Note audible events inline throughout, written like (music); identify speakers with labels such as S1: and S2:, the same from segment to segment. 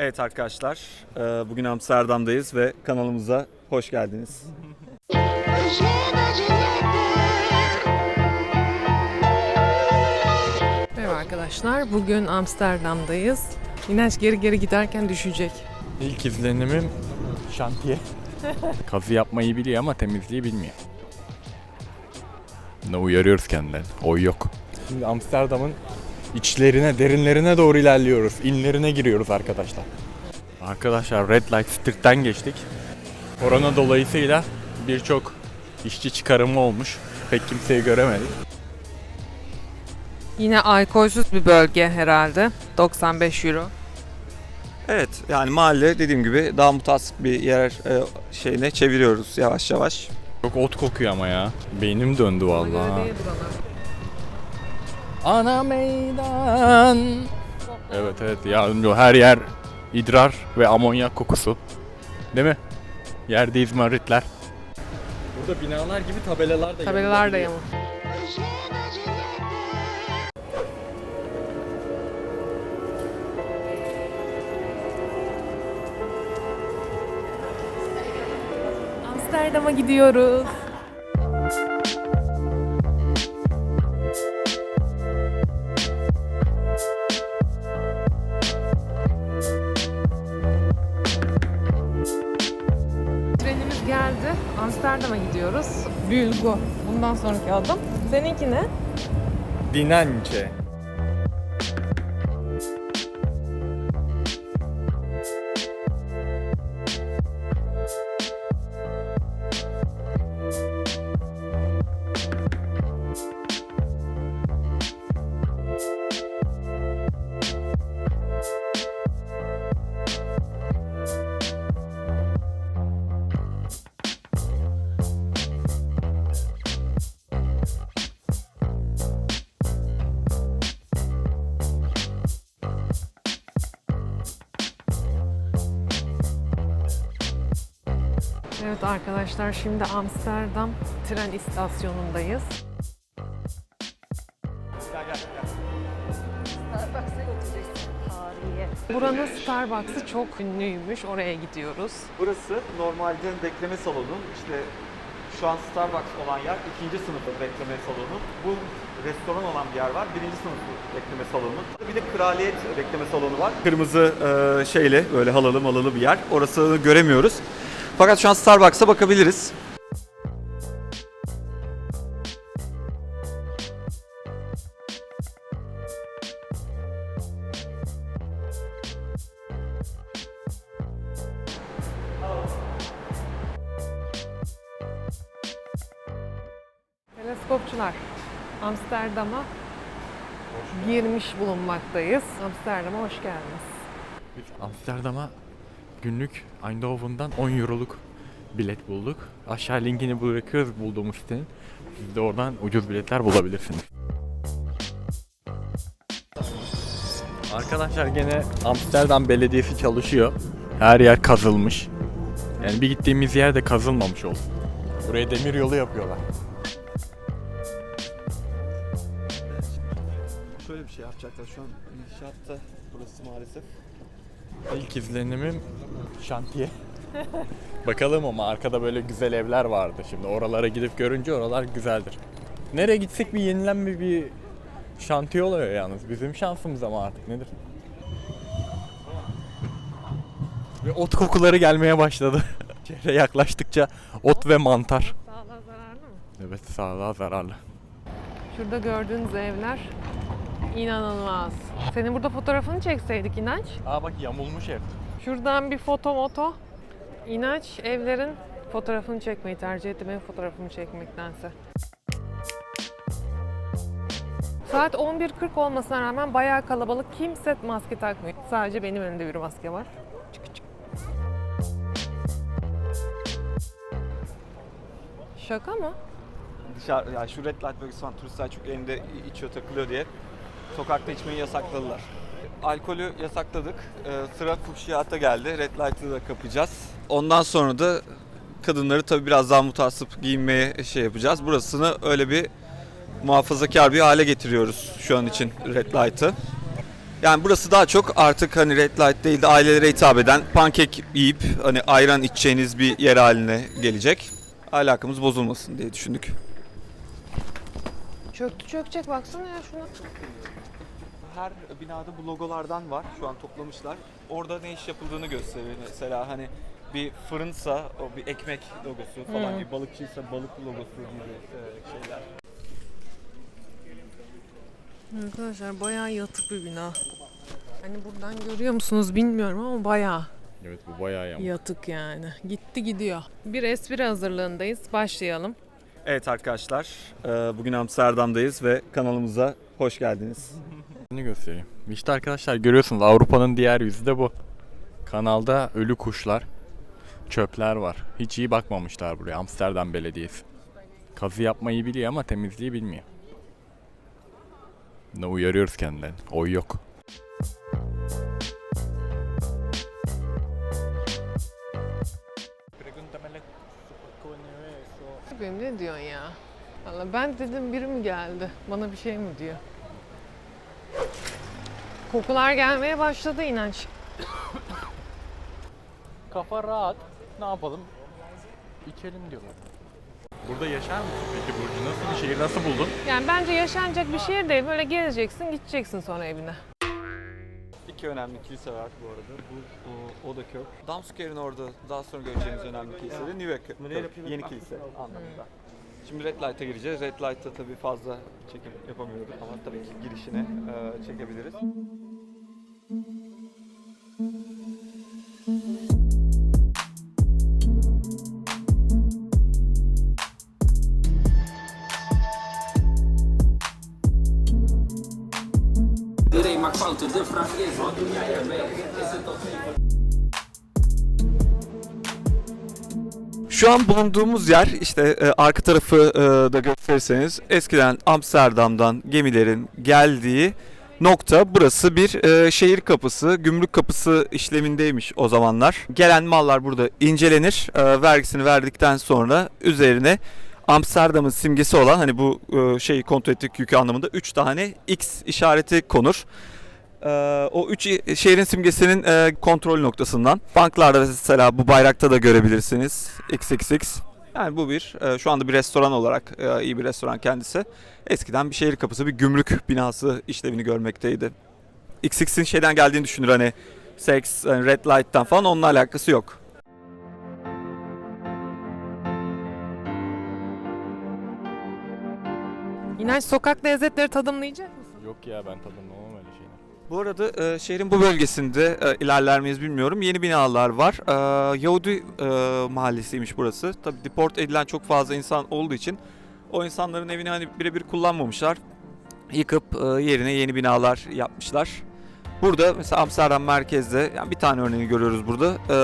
S1: Evet arkadaşlar, e, bugün Amsterdam'dayız ve kanalımıza hoş geldiniz.
S2: Merhaba arkadaşlar. Bugün Amsterdam'dayız. İnanç geri geri giderken düşecek.
S3: İlk izlenimim şantiye. (laughs) Kazı yapmayı biliyor ama temizliği bilmiyor. Ne uyarıyoruz kendilerini. Oy yok. Şimdi Amsterdam'ın içlerine, derinlerine doğru ilerliyoruz. İnlerine giriyoruz arkadaşlar. Arkadaşlar Red Light District'ten geçtik. Korona dolayısıyla birçok işçi çıkarımı olmuş. Pek kimseyi göremedik.
S2: Yine alkolsüz bir bölge herhalde. 95 euro.
S1: Evet, yani mahalle dediğim gibi daha mutasip bir yer e, şeyine çeviriyoruz yavaş yavaş.
S3: Çok ot kokuyor ama ya. Beynim döndü
S2: Ona
S3: vallahi.
S2: göre değil buralar.
S3: Ana meydan. Evet evet ol. Her yer idrar ve amonyak kokusu. Değil mi? Yerde izmaritler. Burada binalar gibi tabelalar da
S2: Tabelalar da yamuk. Amsterdam'a gidiyoruz. Gidiyoruz. Bülgu. Bundan sonraki adım. Seninki ne?
S3: Dinance.
S2: Evet arkadaşlar şimdi Amsterdam tren istasyonundayız. Buranın Starbucks'ı çok ünlüymüş. Oraya gidiyoruz.
S1: Burası normalde bekleme salonu. İşte şu an Starbucks olan yer ikinci sınıfı bekleme salonu. Bu restoran olan bir yer var. Birinci sınıfı bekleme salonu. Bir de kraliyet bekleme salonu var. Kırmızı e, şeyle böyle halalı malalı bir yer. Orasını göremiyoruz. Fakat şu an Starbucks'a bakabiliriz.
S2: Teleskopçular Amsterdam'a girmiş bulunmaktayız. Amsterdam'a hoş geldiniz.
S3: Amsterdam'a günlük Eindhoven'dan 10 euroluk bilet bulduk. Aşağı linkini bırakıyoruz bulduğumuz sitenin. Siz de oradan ucuz biletler bulabilirsiniz. Arkadaşlar gene Amsterdam Belediyesi çalışıyor. Her yer kazılmış. Yani bir gittiğimiz yer de kazılmamış olsun. Buraya demir yolu yapıyorlar.
S1: Şöyle bir şey yapacaklar şu an inşaatta burası maalesef.
S3: İlk izlenimim şantiye. (laughs) Bakalım ama arkada böyle güzel evler vardı. Şimdi oralara gidip görünce oralar güzeldir. Nereye gitsek bir yenilenme bir şantiye oluyor yalnız. Bizim şansımız ama artık nedir? Ve ot kokuları gelmeye başladı. (laughs) Şehre yaklaştıkça ot ve mantar.
S2: Sağlığa zararlı mı?
S3: Evet sağlığa zararlı.
S2: Şurada gördüğünüz evler inanılmaz. Senin burada fotoğrafını çekseydik İnanç.
S3: Aa bak yamulmuş ev.
S2: Şuradan bir foto moto. İnanç evlerin fotoğrafını çekmeyi tercih etti benim fotoğrafımı çekmektense. Saat 11.40 olmasına rağmen bayağı kalabalık. Kimse maske takmıyor. Sadece benim önümde bir maske var. Çık çık. Şaka mı?
S1: Dışarı, yani şu red light bölgesi falan turistler çok elinde içiyor takılıyor diye sokakta içmeyi yasakladılar. Alkolü yasakladık. Ee, sıra fuhşiyata geldi. Red light'ı da kapacağız. Ondan sonra da kadınları tabii biraz daha mutasip giyinmeye şey yapacağız. Burasını öyle bir muhafazakar bir hale getiriyoruz şu an için red light'ı. Yani burası daha çok artık hani red light değil de ailelere hitap eden pankek yiyip hani ayran içeceğiniz bir yer haline gelecek. Alakamız bozulmasın diye düşündük.
S2: Çöktü çökecek baksana ya şuna.
S1: Her binada bu logolardan var. Şu an toplamışlar. Orada ne iş yapıldığını gösteriyor. Mesela hani bir fırınsa o bir ekmek logosu falan,
S2: Hmm.
S1: bir balıkçıysa balık logosu gibi e, şeyler.
S2: Arkadaşlar bayağı yatık bir bina. Hani buradan görüyor musunuz bilmiyorum ama bayağı
S3: Evet bu bayağı yamuk.
S2: yatık yani. Gitti gidiyor. Bir espri hazırlığındayız. Başlayalım.
S1: Evet arkadaşlar, e, bugün Amsterdam'dayız ve kanalımıza hoş geldiniz.
S3: Ne göstereyim. İşte arkadaşlar görüyorsunuz Avrupa'nın diğer yüzü de bu. Kanalda ölü kuşlar, çöpler var. Hiç iyi bakmamışlar buraya Amsterdam Belediyesi. Kazı yapmayı biliyor ama temizliği bilmiyor. Ne uyarıyoruz kendilerini. Oy yok.
S2: Benim ne diyorsun ya? Valla ben dedim biri mi geldi? Bana bir şey mi diyor? Kokular gelmeye başladı inanç. (coughs)
S3: Kafa rahat. Ne yapalım? İçelim diyorlar. Burada yaşar mısın peki Burcu? Nasıl bir şehir? Nasıl buldun?
S2: Yani bence yaşanacak bir şehir değil. Böyle geleceksin, gideceksin sonra evine.
S1: İki önemli kilise var bu arada. Bu o, Odakök. Damsker'in orada daha sonra göreceğimiz önemli kilise de Nivek Yeni kilise anlamında. Şimdi Red Light'a gireceğiz. Red Light'ta tabii fazla çekim yapamıyoruz ama tabii ki girişine e, çekebiliriz. Şu an bulunduğumuz yer işte e, arka tarafı e, da gösterirseniz eskiden Amsterdam'dan gemilerin geldiği nokta burası bir e, şehir kapısı, gümrük kapısı işlemindeymiş o zamanlar. Gelen mallar burada incelenir, e, vergisini verdikten sonra üzerine Amsterdam'ın simgesi olan hani bu e, şeyi kontrol ettik yükü anlamında 3 tane X işareti konur. Ee, o üç şehrin simgesinin e, kontrol noktasından. Banklarda mesela bu bayrakta da görebilirsiniz. XXX. Yani bu bir, e, şu anda bir restoran olarak e, iyi bir restoran kendisi. Eskiden bir şehir kapısı, bir gümrük binası işlevini görmekteydi. XX'in şeyden geldiğini düşünür hani sex, hani red light'tan falan onunla alakası yok.
S2: İnanç sokak lezzetleri tadımlayacak mısın?
S3: Yok ya ben tadımlamam.
S1: Bu arada e, şehrin bu bölgesinde e, ilerler miyiz bilmiyorum. Yeni binalar var. E, Yahudi e, mahallesiymiş burası. Tabii deport edilen çok fazla insan olduğu için o insanların evini hani birebir kullanmamışlar. Yıkıp e, yerine yeni binalar yapmışlar. Burada mesela Amsterdam merkezde yani bir tane örneğini görüyoruz burada. E,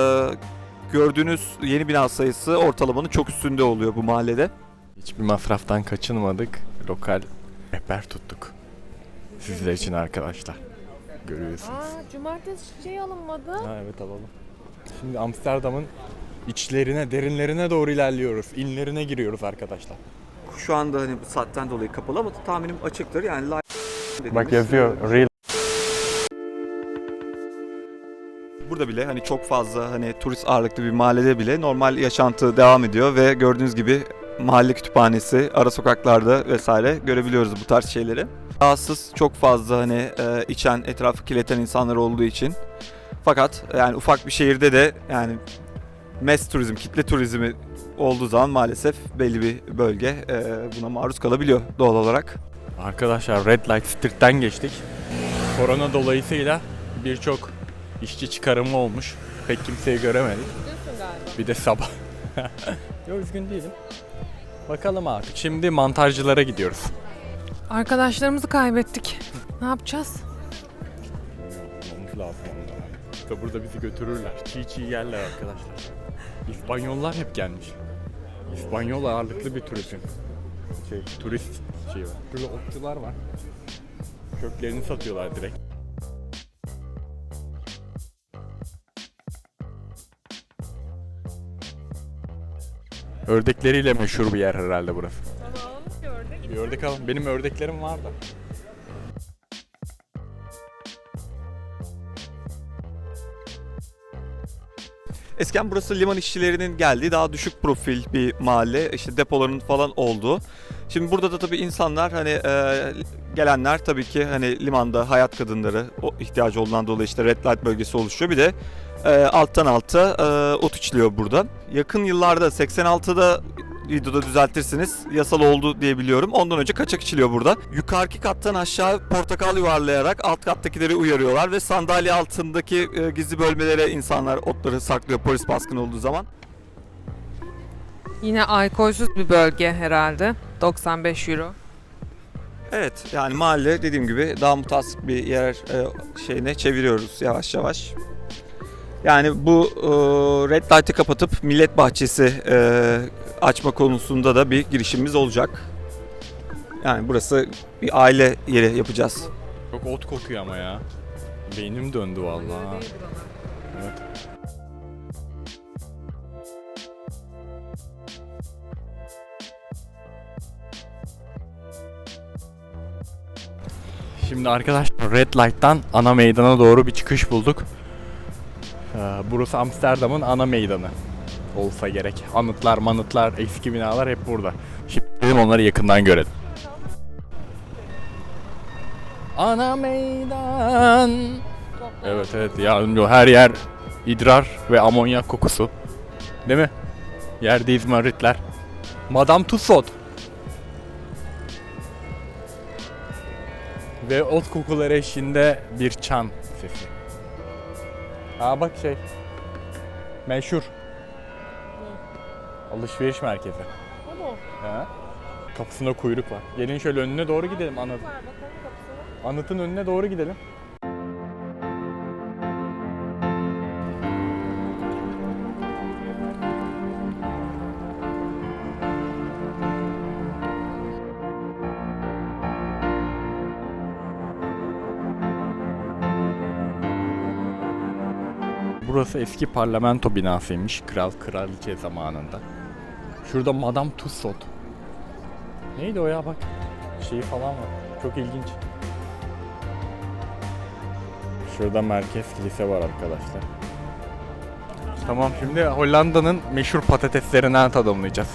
S1: gördüğünüz yeni bina sayısı ortalamanın çok üstünde oluyor bu mahallede.
S3: Hiçbir masraftan kaçınmadık. Lokal rehber tuttuk. Sizler için arkadaşlar. Görüyorsunuz.
S2: Aa, cumartesi çiçeği alınmadı.
S3: Ha evet alalım. Şimdi Amsterdam'ın içlerine, derinlerine doğru ilerliyoruz. İnlerine giriyoruz arkadaşlar.
S1: Şu anda hani bu saatten dolayı kapalı ama tahminim açıktır. Yani live
S3: Bak yazıyor real.
S1: Burada bile hani çok fazla hani turist ağırlıklı bir mahallede bile normal yaşantı devam ediyor ve gördüğünüz gibi mahalle kütüphanesi, ara sokaklarda vesaire görebiliyoruz bu tarz şeyleri. Rahatsız çok fazla hani e, içen, etrafı kirleten insanlar olduğu için. Fakat yani ufak bir şehirde de yani mass turizm, kitle turizmi olduğu zaman maalesef belli bir bölge e, buna maruz kalabiliyor doğal olarak.
S3: Arkadaşlar Red Light Street'ten geçtik. Korona dolayısıyla birçok işçi çıkarımı olmuş. Pek kimseyi göremedik. Bir de sabah. (laughs) Yok üzgün değilim. Bakalım artık. Şimdi mantarcılara gidiyoruz.
S2: Arkadaşlarımızı kaybettik. Ne yapacağız?
S3: Olmamız lazım onlara. İşte burada bizi götürürler. Çiğ çiğ yerler arkadaşlar. İspanyollar hep gelmiş. İspanyol ağırlıklı bir turizm. Şey, turist şey var. Burada otçular var. Köklerini satıyorlar direkt. Ördekleriyle meşhur bir yer herhalde burası. Bir ördek alalım. Benim ördeklerim var da.
S1: Esken burası liman işçilerinin geldiği daha düşük profil bir mahalle. İşte depoların falan olduğu. Şimdi burada da tabii insanlar hani e, gelenler tabii ki hani limanda hayat kadınları o ihtiyacı olduğundan dolayı işte red light bölgesi oluşuyor. Bir de e, alttan alta e, ot içiliyor burada. Yakın yıllarda 86'da videoda düzeltirsiniz. Yasal oldu diye biliyorum. Ondan önce kaçak içiliyor burada. Yukarıki kattan aşağı portakal yuvarlayarak alt kattakileri uyarıyorlar ve sandalye altındaki e, gizli bölmelere insanlar otları saklıyor polis baskını olduğu zaman.
S2: Yine alkolsüz bir bölge herhalde. 95 euro.
S1: Evet yani mahalle dediğim gibi daha mutasip bir yer e, şeyine çeviriyoruz yavaş yavaş. Yani bu e, red light'ı kapatıp millet bahçesi e, açma konusunda da bir girişimimiz olacak. Yani burası bir aile yeri yapacağız.
S3: Çok ot kokuyor ama ya. Beynim döndü vallahi. Evet. Şimdi arkadaşlar Red Light'tan ana meydana doğru bir çıkış bulduk. Ee, Burası Amsterdam'ın ana meydanı olsa gerek. Anıtlar, manıtlar, eski binalar hep burada. Şimdi onları yakından görelim. Ana meydan. Evet evet ya her yer idrar ve amonyak kokusu. Değil mi? Yerde izmaritler. Madame Tussauds. Ve ot kokuları eşliğinde bir çan sesi. Aa bak şey. Meşhur. Alışveriş merkezi. Ha? Kapısında kuyruk var. Gelin şöyle önüne doğru gidelim anıt. Anıtın önüne doğru gidelim. Burası eski parlamento binasıymış kral kraliçe zamanında. Şurada Madame Tussauds. Neydi o ya bak. Şeyi falan var. Çok ilginç. Şurada merkez kilise var arkadaşlar. Tamam şimdi Hollanda'nın meşhur patateslerinden tadımlayacağız.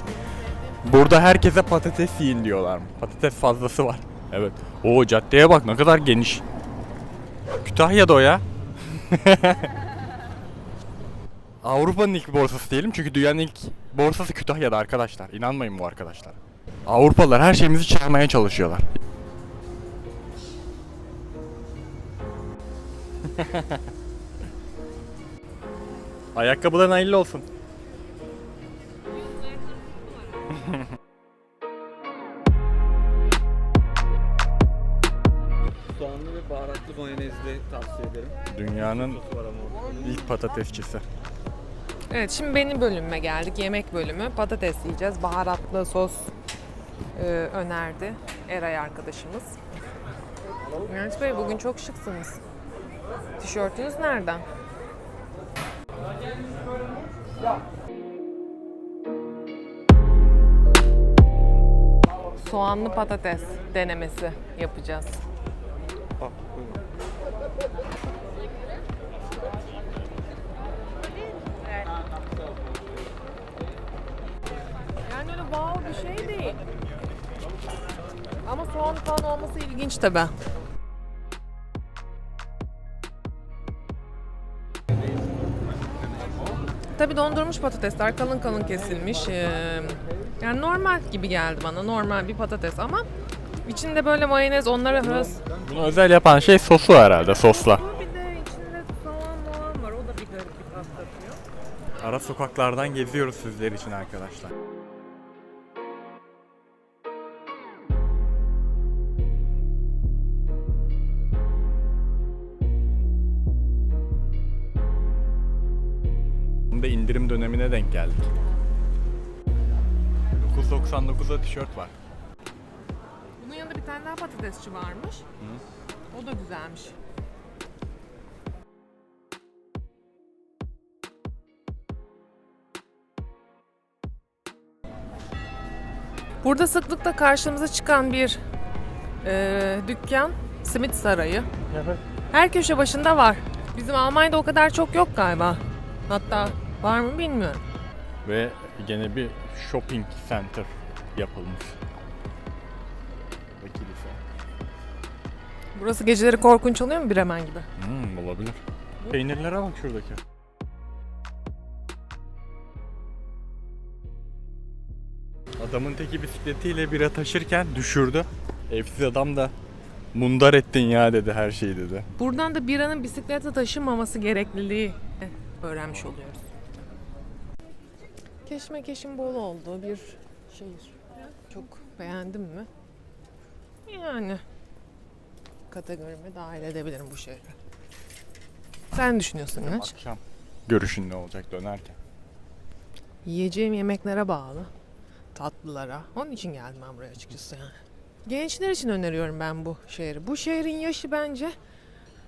S3: Burada herkese patates yiyin diyorlar. Patates fazlası var. Evet. O caddeye bak ne kadar geniş. Kütahya'da o ya. (laughs) Avrupa'nın ilk borsası diyelim çünkü dünyanın ilk borsası Kütahya'da arkadaşlar. İnanmayın bu arkadaşlar. Avrupalılar her şeyimizi çalmaya çalışıyorlar. (laughs) Ayakkabıların hayırlı olsun.
S1: Soğanlı ve baharatlı mayonezli tavsiye ederim.
S3: Dünyanın ilk patatesçisi.
S2: Evet şimdi benim bölümüme geldik. Yemek bölümü. Patates yiyeceğiz. Baharatlı sos e, önerdi Eray arkadaşımız. Mehmet Bey bugün çok şıksınız. Tişörtünüz nereden? Soğanlı patates denemesi yapacağız. Bir şey değil. Ama soğan falan olması ilginç tabi. Tabi dondurmuş patatesler kalın kalın kesilmiş. Ee, yani normal gibi geldi bana. Normal bir patates ama içinde böyle mayonez onlara has.
S3: Bunu özel yapan şey sosu herhalde sosla.
S2: Bir de içinde soğan moğan var. O da bir garip bir tat katıyor.
S3: Ara sokaklardan geziyoruz sizler için arkadaşlar. Denk geldik. 9.99'a tişört var.
S2: Bunun yanında bir tane daha patatesçi varmış. O da güzelmiş. Burada sıklıkla karşımıza çıkan bir e, dükkan, Simit Sarayı. Her köşe başında var. Bizim Almanya'da o kadar çok yok galiba. Hatta Var mı bilmiyorum.
S3: Ve gene bir shopping center yapılmış. Ve kilise.
S2: Burası geceleri korkunç oluyor mu Bremen gibi?
S3: Hmm, olabilir. Peynirlere bak şuradaki. Adamın teki bisikletiyle bira taşırken düşürdü. Evsiz adam da mundar ettin ya dedi her şeyi dedi.
S2: Buradan da biranın bisiklete taşınmaması gerekliliği öğrenmiş oluyoruz. Keşmekeşin bol olduğu bir şehir. Çok beğendim mi? Yani kategorime dahil edebilirim bu şehri. Sen ne düşünüyorsun Güneş?
S3: Akşam görüşün ne olacak dönerken.
S2: Yiyeceğim yemeklere bağlı. Tatlılara. Onun için geldim ben buraya açıkçası yani. Gençler için öneriyorum ben bu şehri. Bu şehrin yaşı bence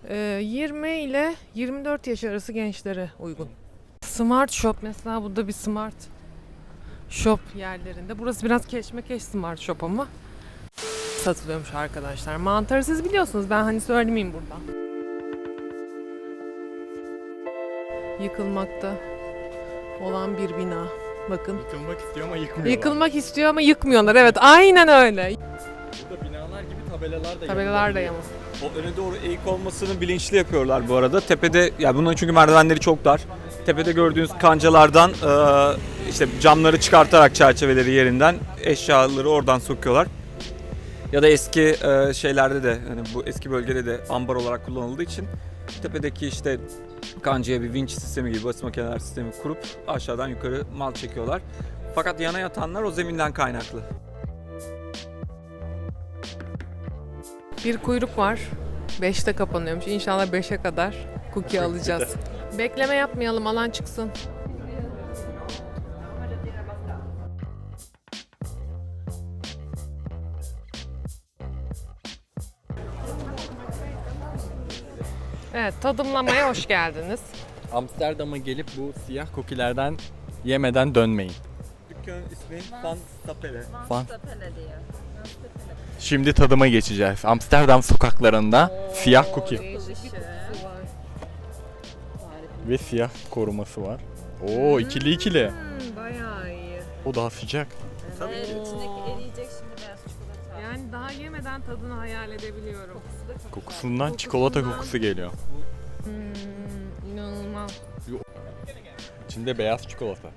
S2: e, 20 ile 24 yaş arası gençlere uygun. Smart Shop mesela burada bir Smart Shop yerlerinde. Burası biraz keşmekeş Smart Shop ama satılıyormuş arkadaşlar. Mantarı siz biliyorsunuz. Ben hani söylemeyeyim buradan. Yıkılmakta olan bir bina. Bakın.
S3: Yıkılmak istiyor ama yıkmıyorlar.
S2: Yıkılmak istiyor ama yıkmıyorlar. Evet aynen öyle.
S3: Burada binalar gibi tabelalar da
S2: Tabelalar da yamuk.
S1: O öne doğru eğik olmasını bilinçli yapıyorlar bu arada. Tepede, ya bunların çünkü merdivenleri çok dar. Tepede gördüğünüz kancalardan e, işte camları çıkartarak çerçeveleri yerinden eşyaları oradan sokuyorlar. Ya da eski e, şeylerde de hani bu eski bölgede de ambar olarak kullanıldığı için tepedeki işte kancaya bir vinç sistemi gibi basit makineler sistemi kurup aşağıdan yukarı mal çekiyorlar. Fakat yana yatanlar o zeminden kaynaklı.
S2: Bir kuyruk var. 5'te kapanıyormuş. İnşallah 5'e kadar cookie alacağız. Bekleme yapmayalım alan çıksın. Evet tadımlamaya hoş geldiniz.
S3: Amsterdam'a gelip bu siyah kokilerden yemeden dönmeyin.
S1: Dükkanın ismi Van Stapele.
S3: Fan. Şimdi tadıma geçeceğiz. Amsterdam sokaklarında siyah cookie ve siyah koruması var. Oo ikili ikili.
S2: Hmm, bayağı iyi.
S3: O daha sıcak.
S1: Tabii ki.
S4: İçindeki eriyecek şimdi beyaz çikolata.
S2: Yani daha yemeden tadını hayal edebiliyorum.
S3: Kokusundan çikolata kokusu geliyor.
S2: Hmm, inanılmaz.
S3: İçinde beyaz çikolata.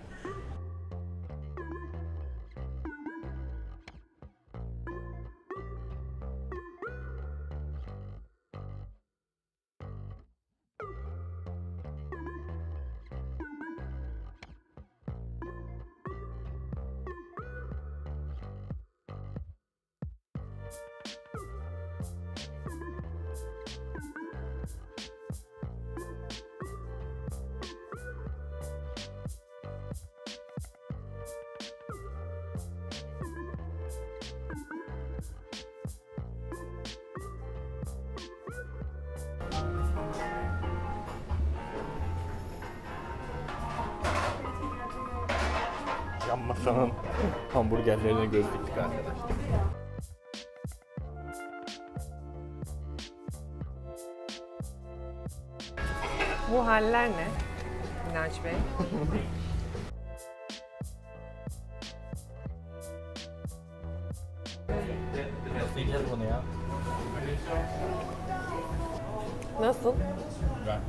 S3: Yan masanın hamburgerlerine göz diktik arkadaşlar.
S2: Bu haller ne? İnanç Bey.
S3: Yiyeceğiz bunu ya.
S2: Nasıl?
S3: Güzel.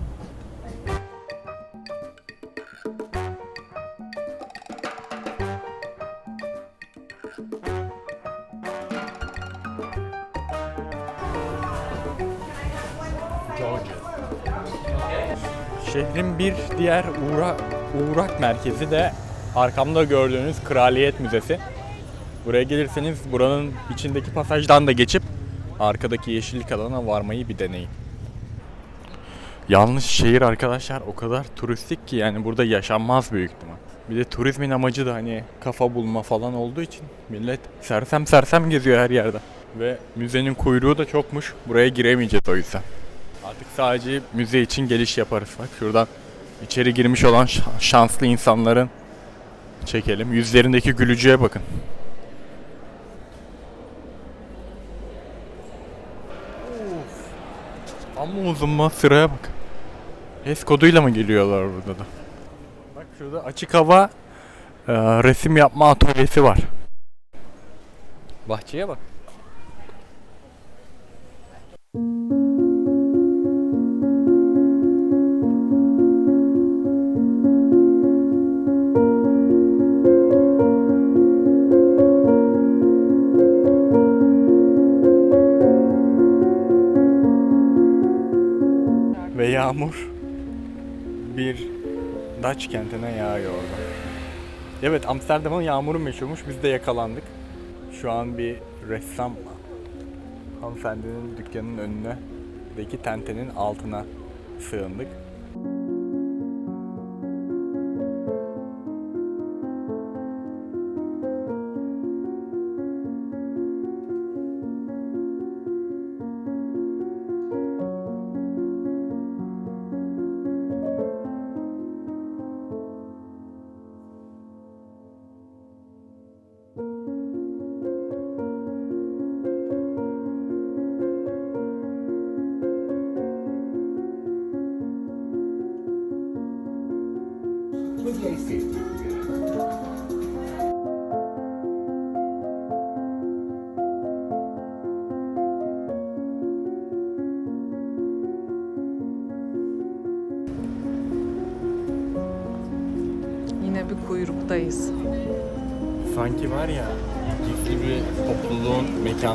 S3: Şehrin bir diğer uğra, uğrak merkezi de arkamda gördüğünüz Kraliyet Müzesi. Buraya gelirseniz buranın içindeki pasajdan da geçip arkadaki yeşillik alana varmayı bir deneyin. Yalnız şehir arkadaşlar o kadar turistik ki yani burada yaşanmaz büyük ihtimal. Bir de turizmin amacı da hani kafa bulma falan olduğu için millet sersem sersem geziyor her yerde. Ve müzenin kuyruğu da çokmuş. Buraya giremeyeceğiz o yüzden. Artık sadece müze için geliş yaparız. Bak şuradan içeri girmiş olan şanslı insanların çekelim. Yüzlerindeki gülücüğe bakın. Ama uzunma sıraya bak. HES koduyla mı geliyorlar burada da? Bak Şurada açık hava e, resim yapma atölyesi var. Bahçeye bak. Yağmur bir Dutch kentine yağıyor orada. Evet Amsterdam'ın yağmuru meşhurmuş. Biz de yakalandık. Şu an bir ressam hanımefendinin dükkanının önüne deki tentenin altına sığındık.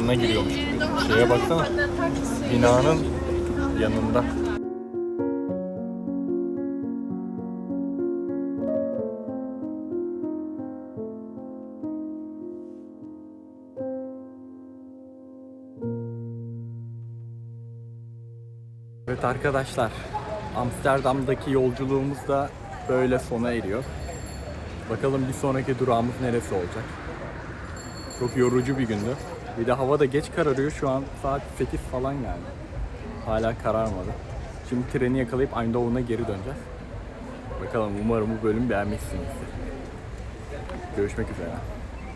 S3: Mekanına giriyormuş. Şeye baksana. Binanın yanında. Evet arkadaşlar, Amsterdam'daki yolculuğumuz da böyle sona eriyor. Bakalım bir sonraki durağımız neresi olacak. Çok yorucu bir gündü. Bir de hava da geç kararıyor. Şu an saat 8 falan yani. Hala kararmadı. Şimdi treni yakalayıp Eindhoven'a geri döneceğiz. Bakalım umarım bu bölüm beğenmişsinizdir. Görüşmek üzere.